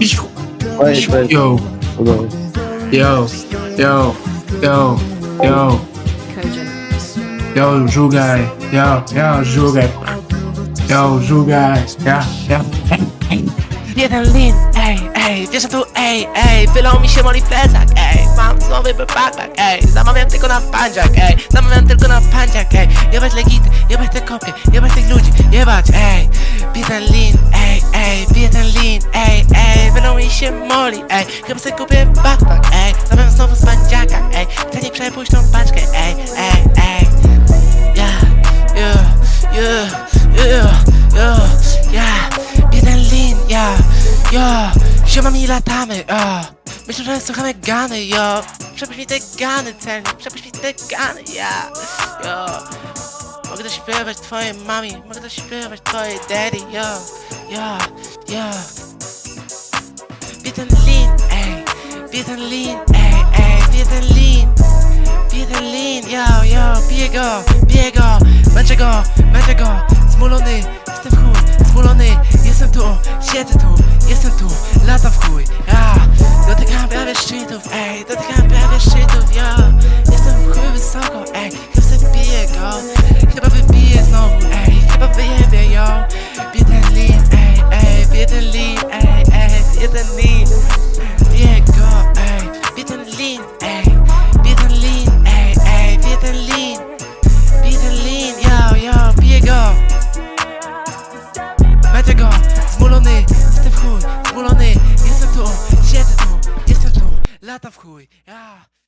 Wait, wait. Yo, on. yo, yo, yo, yo, Cogent. yo, żugaj, yo, yo, żugaj, yo, żugaj, ja, ja. Jeden lin, ej, ej, wiesz, tu, ej, ej, wylał mi się moli plecak, ej, mam nowy backpack, ej, zamawiam tylko na pandziak, ej, zamawiam tylko na pandziak, ej, jebać legity, jebać te kopie, jebać tych ludzi, jebać, ej, jeden lin, ej, ej, jeden lin, ej, ej, mi się moli, ej, chyba sobie kupię backpack, ej, zamawiam znowu z pandziaka, ej, chcę nie przepuść tą paczkę, ej, ej, ej, yeah, yeah, yeah, yeah, yeah, yeah, jeden lin, yeah, yeah, ziomami latamy, uh. Myślę, że słuchamy gany, yo, przepuść mi te gany, celnik, przepuść mi te gany, yeah, yo. Mogę dośpiewać twojej mami, mogę dośpiewać twojej daddy, yo, yo, yo. Jeden lin, ej, ej, jeden lin. Jeden lin, yo, yo, piję go, piję go, męczę go, męczę go, zmulony, jestem w chuj, zmulony, jestem tu, siedzę tu, jestem tu, lata w chuj, go. Będę go, zmulony, jestem w chuj, zmulony, jestem tu, siedzę tu, jestem tu, lata w chuj, ja.